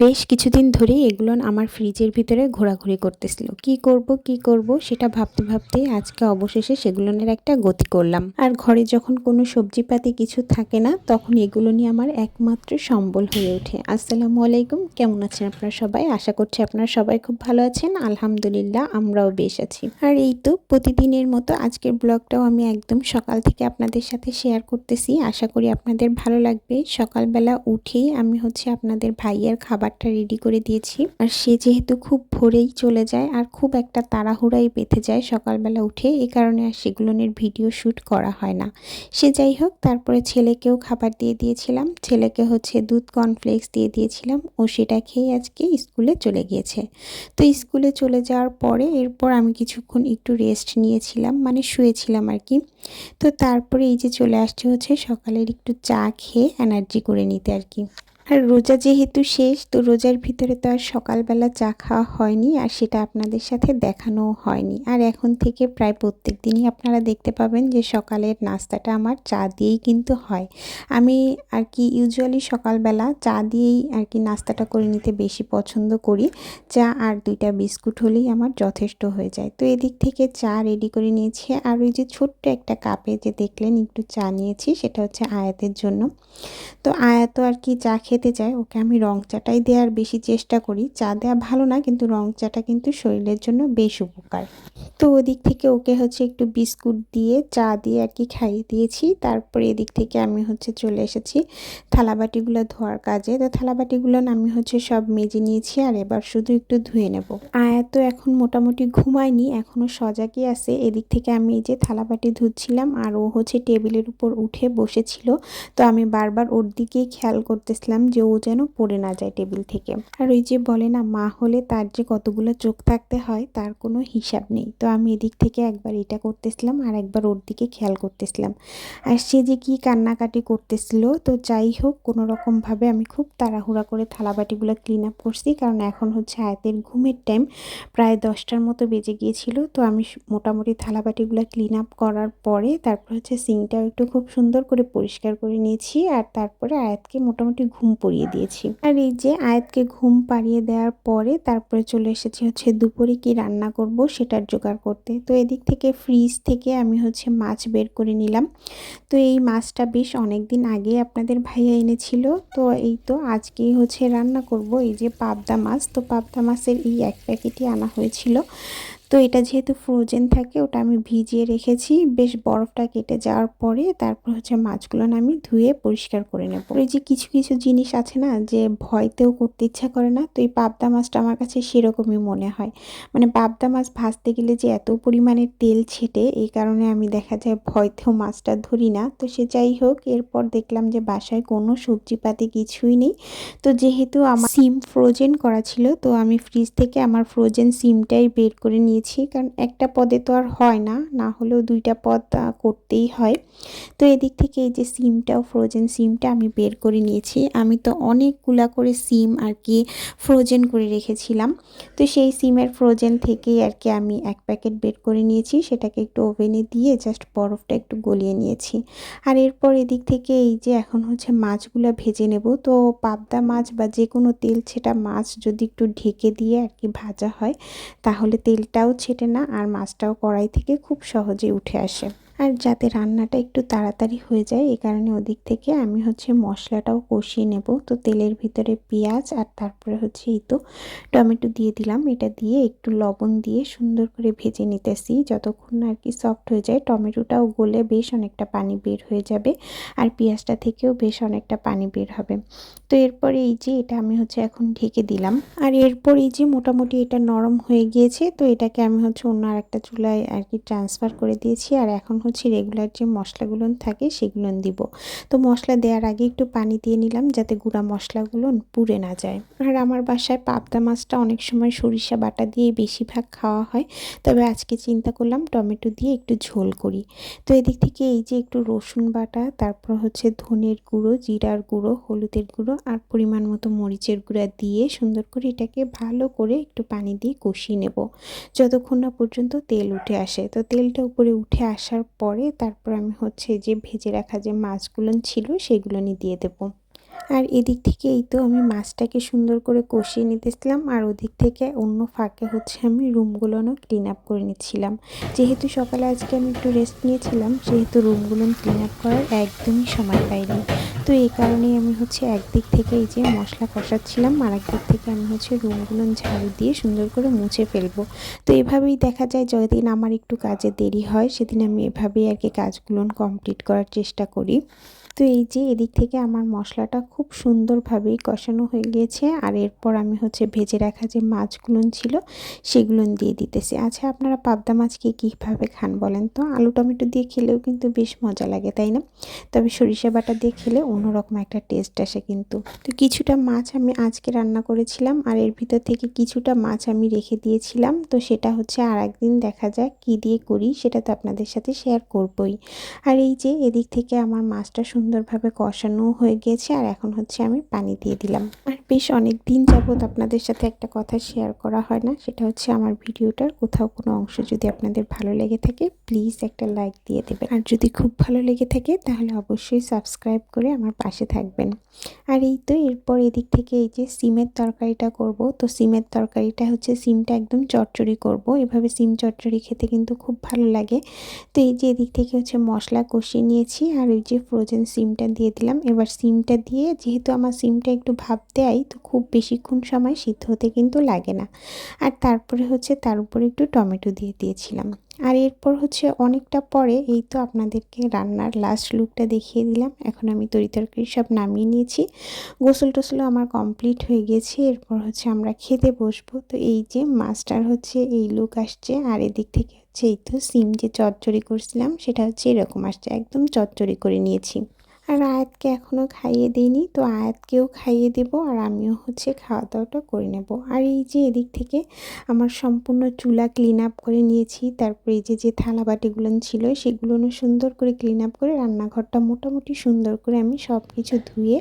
বেশ কিছুদিন ধরেই এগুলো আমার ফ্রিজের ভিতরে ঘোরাঘুরি করতেছিল। কি করব কি করব সেটা ভাবতে ভাবতে আজকে অবশেষে সেগুলোনের একটা গতি করলাম। আর ঘরে যখন কোনো সবজিপাতি কিছু থাকে না, তখন এগুলো নিয়ে আমার একমাত্র সম্বল হয়ে ওঠে। আসসালামু আলাইকুম, কেমন আছেন আপনারা সবাই? আশা করছি আপনারা সবাই খুব ভালো আছেন। আলহামদুলিল্লাহ, আমরাও বেশ আছি। আর এই তো প্রতিদিনের মতো আজকের ব্লগটাও আমি একদম সকাল থেকে আপনাদের সাথে শেয়ার করতেছি। আশা করি আপনাদের ভালো লাগবে। সকালবেলা উঠেই আমি হচ্ছে আপনাদের ভাইয়ের খাবার খাবারটা রেডি করে দিয়েছি। আর সে যেহেতু খুব ভোরেই চলে যায় আর খুব একটা তাড়াহুড়াই বেঁধে যায় সকালবেলা উঠে এই কারণে আর সেগুলোনের ভিডিও শ্যুট করা হয় না। সে যাই হোক, তারপরে ছেলেকেও খাবার দিয়ে দিয়েছিলাম। ছেলেকে হচ্ছে দুধ কর্নফ্লেক্স দিয়ে দিয়েছিলাম। ও সেটা খেয়ে আজকে স্কুলে চলে গিয়েছে। তো স্কুলে চলে যাওয়ার পরে এরপর আমি কিছুক্ষণ একটু রেস্ট নিয়েছিলাম মানে শুয়েছিলাম আর কি। তো তারপরে এই যে চলে আসছে হচ্ছে সকালের একটু চা খেয়ে এনার্জি করে নিতে আর কি। আর রোজা যেহেতু শেষ, তো রোজার ভিতরে তো আর সকালবেলা চা খাওয়া হয়নি আর সেটা আপনাদের সাথে দেখানোও হয়নি। আর এখন থেকে প্রায় প্রত্যেক দিনই আপনারা দেখতে পাবেন যে সকালের নাস্তাটা আমার চা দিয়েই কিন্তু হয়। আমি আর কি ইউজুয়ালি সকালবেলা চা দিয়েই আর কি নাস্তাটা করে নিতে বেশি পছন্দ করি। চা আর দুইটা বিস্কুট হলেই আমার যথেষ্ট হয়ে যায়। তো এদিক থেকে চা রেডি করে নিয়েছি আর ওই যে ছোট্ট একটা কাপে যে দেখলেন একটু চা নিয়েছি সেটা হচ্ছে আয়াতের জন্য। তো আয়াত আর কি চা খেয়ে খেতে চায়, ওকে আমি রং চাটাই দেওয়ার বেশি চেষ্টা করি। চা দেওয়া ভালো না, কিন্তু রং চাটা কিন্তু শরীরের জন্য বেশ উপকার। তো ওদিক থেকে ওকে হচ্ছে একটু বিস্কুট দিয়ে, চা দিয়ে আর কি খাইয়ে দিয়েছি। তারপরে এদিক থেকে আমি হচ্ছে চলে এসেছি থালাবাটিগুলো ধোয়ার কাজে। তো থালাবাটিগুলো আমি হচ্ছে সব মেজে নিয়েছি আর এবার শুধু একটু ধুয়ে নেব। আয়া তো এখন মোটামুটি ঘুমায়নি এখনও সজাগই আছে। এদিক থেকে আমি এই যে থালাবাটি ধুচ্ছিলাম আর ও হচ্ছে টেবিলের উপর উঠে বসেছিল। তো আমি বারবার ওর দিকেই খেয়াল করতেছিলাম যে ও যেন পড়ে না যায় টেবিল থেকে। আর ওই যে বলে না, মা হলে তার যে কতগুলো চোখ থাকতে হয়, তার কোনো হিসাব নেই। তো আমি এদিক থেকে একবার এটা করতেছিলাম আর একবার ওর দিকে খেয়াল করতেছিলাম। আর সে যে কি কান্নাকাটি করতেছিল, তো যাই হোক, কোনো রকমভাবে আমি খুব তাড়াহুড়া করে থালাবাটিগুলো ক্লিন আপ করছি। কারণ এখন হচ্ছে আয়তের ঘুমের টাইম প্রায় দশটার মতো বেজে গিয়েছিল। তো আমি মোটামুটি থালাবাটিগুলো ক্লিন আপ করার পরে তারপর হচ্ছে সিংটাও একটু খুব সুন্দর করে পরিষ্কার করে নিয়েছি। আর তারপরে আয়াতকে মোটামুটি ঘুম পরিয়ে দিয়েছি। আর এই যে আয়াতকে ঘুম পাড়িয়ে দেওয়ার পরে তারপরে চলে এসেছি হচ্ছে দুপুরে কি রান্না করব সেটার জোগাড় করতে। তো এদিক থেকে ফ্রিজ থেকে আমি হচ্ছে মাছ বের করে নিলাম। তো এই মাছটা বেশ অনেক দিন আগে আপনাদের ভাইয়া এনেছিল। তো এই তো আজকেই হচ্ছে রান্না করব। এই যে পাবদা মাছ, তো পাবদা মাছের এই এক প্যাকেটই আনা হয়েছিল। তো এটা যেহেতু ফ্রোজেন থাকে, ওটা আমি ভিজিয়ে রেখেছি। বেশ বরফটা কেটে যাওয়ার পরে তারপর হচ্ছে মাছগুলো আমি ধুয়ে পরিষ্কার করে নেব। এই যে কিছু কিছু জিনিস আছে না যে ভয়তেও করতে ইচ্ছা করে না, তো এই পাবদা মাছটা আমার কাছে সেরকমই মনে হয়। মানে পাবদা মাছ ভাজতে গেলে যে এত পরিমাণে তেল ছেটে, এই কারণে আমি দেখা যায় ভয়তেও মাছটা ধরি না। তো সে যাই হোক, এরপর দেখলাম যে বাসায় কোনো সবজিপাতি কিছুই নেই। তো যেহেতু আমার সিম ফ্রোজেন করা ছিল, তো আমি ফ্রিজ থেকে আমার ফ্রোজেন সিমটাই বের করে নিয়ে নিয়েছি কারণ একটা পদে তো আর হয় না না হলেও দুইটা পদ করতেই হয়। তো এদিক থেকে এই যে সিমটাও ফ্রোজেন সিমটা আমি বের করে নিয়েছি। আমি তো অনেকগুলা করে সিম আর কি ফ্রোজেন করে রেখেছিলাম। তো সেই সিমের ফ্রোজেন থেকেই আর কি আমি এক প্যাকেট বের করে নিয়েছি। সেটাকে একটু ওভেনে দিয়ে জাস্ট বরফটা একটু গলিয়ে নিয়েছি। আর এরপর এদিক থেকে এই যে এখন হচ্ছে মাছগুলো ভেজে নেব। তো পাবদা মাছ বা যে কোনো তেল, সেটা মাছ যদি একটু ঢেকে দিয়ে আর কি ভাজা হয়, তাহলে তেলটাও ছেটে না আর মাছটাও কড়াই থেকে খুব সহজে উঠে আসে। আর যাতে রান্নাটা একটু তাড়াতাড়ি হয়ে যায় এই কারণে ওদিক থেকে আমি হচ্ছে মশলাটাও কষিয়ে নেব। তো তেলের ভিতরে পেঁয়াজ আর তারপরে হচ্ছে এই তো টমেটো দিয়ে দিলাম। এটা দিয়ে একটু লবণ দিয়ে সুন্দর করে ভেজে নিতেছি। যতক্ষণ আর কি সফট হয়ে যায়, টমেটোটাও গলে বেশ অনেকটা পানি বের হয়ে যাবে আর পেঁয়াজটা থেকেও বেশ অনেকটা পানি বের হবে। তো এরপরে এই যে এটা আমি হচ্ছে এখন ঢেকে দিলাম। আর এরপর এই যে মোটামুটি এটা নরম হয়ে গিয়েছে, তো এটাকে আমি হচ্ছে অন্য আর একটা চুলায় আর কি ট্রান্সফার করে দিয়েছি। আর এখন হচ্ছে রেগুলার যে মশলাগুলো থাকে সেগুলো দিব। তো মশলা দেওয়ার আগে একটু পানি দিয়ে নিলাম যাতে গুঁড়া মশলাগুলো পুড়ে না যায়। আর আমার বাসায় পাবদা মাছটা অনেক সময় সরিষা বাটা দিয়ে বেশিরভাগ খাওয়া হয়। তবে আজকে চিন্তা করলাম টমেটো দিয়ে একটু ঝোল করি। তো এদিক থেকে এই যে একটু রসুন বাটা, তারপর হচ্ছে ধনের গুঁড়ো, জিরার গুঁড়ো, হলুদের গুঁড়ো আর পরিমাণ মতো মরিচের গুঁড়া দিয়ে সুন্দর করে এটাকে ভালো করে একটু পানি দিয়ে কষিয়ে নেব। যতক্ষণ না পর্যন্ত তেল উঠে আসে। তো তেলটা উপরে উঠে আসার পরে তারপর আমি হচ্ছে যে ভেজে রাখা যে মাছগুলো ছিল সেগুলো দিয়ে দেবো। আর এদিক থেকে এই তো আমি মাছটাকে সুন্দর করে কষিয়ে নিতেছিলাম আর ওদিক থেকে অন্য ফাঁকে হচ্ছে আমি রুমগুলোনও ক্লিন আপ করে নিচ্ছিলাম। যেহেতু সকালে আজকে আমি একটু রেস্ট নিয়েছিলাম, সেহেতু রুমগুলো ক্লিন আপ করার একদমই সময় পাইনি। তো এই কারণেই আমি হচ্ছে একদিক থেকে এই যে মশলা কষাচ্ছিলাম, আর একদিক থেকে আমি হচ্ছে রুমগুলো ঝাড়ু দিয়ে সুন্দর করে মুছে ফেলব। তো এভাবেই দেখা যায় যেদিন আমার একটু কাজে দেরি হয়, সেদিন আমি এভাবেই আর কি কাজগুলো কমপ্লিট করার চেষ্টা করি। তো এই যে এদিক থেকে আমার মশলাটা খুব সুন্দরভাবেই কষানো হয়ে গিয়েছে আর এরপর আমি হচ্ছে ভেজে রাখা যে মাছগুলো ছিল সেগুলো দিয়ে দিতেছি। আচ্ছা আপনারা পাবদা মাছকে কীভাবে খান বলেন তো? আলু টমেটো দিয়ে খেলেও কিন্তু বেশ মজা লাগে, তাই না? তবে সরিষা বাটা দিয়ে খেলে অন্যরকম একটা টেস্ট আসে কিন্তু। তো কিছুটা মাছ আমি আজকে রান্না করেছিলাম, আর এর ভিতর থেকে কিছুটা মাছ আমি রেখে দিয়েছিলাম। তো সেটা হচ্ছে আর একদিন দেখা যাক কী দিয়ে করি, সেটা তো আপনাদের সাথে শেয়ার করবই। আর এই যে এদিক থেকে আমার মাছটা সুন্দরভাবে কষানো হয়ে গিয়েছে আর এখন হচ্ছে আমি পানি দিয়ে দিলাম। আর বেশ অনেক দিন যাবৎ আপনাদের সাথে একটা কথা শেয়ার করা হয় না, সেটা হচ্ছে আমার ভিডিওটার কোথাও কোনো অংশ যদি আপনাদের ভালো লেগে থাকে প্লিজ একটা লাইক দিয়ে দেবেন। আর যদি খুব ভালো লেগে থাকে, তাহলে অবশ্যই সাবস্ক্রাইব করে আমার পাশে থাকবেন। আর এই তো এরপর এদিক থেকে এই যে সিমের তরকারিটা করব, তো সিমের তরকারিটা হচ্ছে সিমটা একদম চচ্চড়ি করব। এভাবে সিম চচ্চড়ি খেতে কিন্তু খুব ভালো লাগে। তো এই যে এদিক থেকে হচ্ছে মশলা কষিয়ে নিয়েছি, আর ওই যে ফ্রোজেন সিমটা দিয়ে দিলাম। এবার সিমটা দিয়ে যেহেতু আমার সিমটা একটু ভাপ দেয়, তো খুব বেশিক্ষণ সময় সিদ্ধ হতে কিন্তু লাগে না। আর তারপরে হচ্ছে তার উপরে একটু টমেটো দিয়ে দিয়েছিলাম। আর এরপর হচ্ছে অনেকটা পরে এই তো আপনাদেরকে রান্নার লাস্ট লুকটা দেখিয়ে দিলাম। এখন আমি তরি তরকারি সব নামিয়ে নিয়েছি। গোসল টোসলও আমার কমপ্লিট হয়ে গেছে। এরপর হচ্ছে আমরা খেতে বসবো। তো এই যে মাছটার হচ্ছে এই লুক আসছে। আর এদিক থেকে হচ্ছে এই তো সিম যে চচ্চড়ি করছিলাম, সেটা হচ্ছে এরকম আসছে। একদম চচ্চড়ি করে নিয়েছি। আর আয়াতকে এখনও খাইয়ে দিইনি, তো আয়াতকেও খাইয়ে দেব আর আমিও হচ্ছে খাওয়া দাওয়াটা করে নেব। আর এই যে এদিক থেকে আমার সম্পূর্ণ চুলা ক্লিন আপ করে নিয়েছি, তারপরে এই যে যে থালা বাটিগুলো ছিল সেগুলো সুন্দর করে ক্লিন আপ করে রান্নাঘরটা মোটামুটি সুন্দর করে আমি সব কিছু ধুয়ে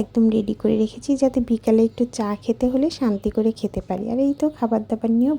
একদম রেডি করে রেখেছি, যাতে বিকালে একটু চা খেতে হলে শান্তি করে খেতে পারি। আর এই তো খাবার দাবার নিয়েও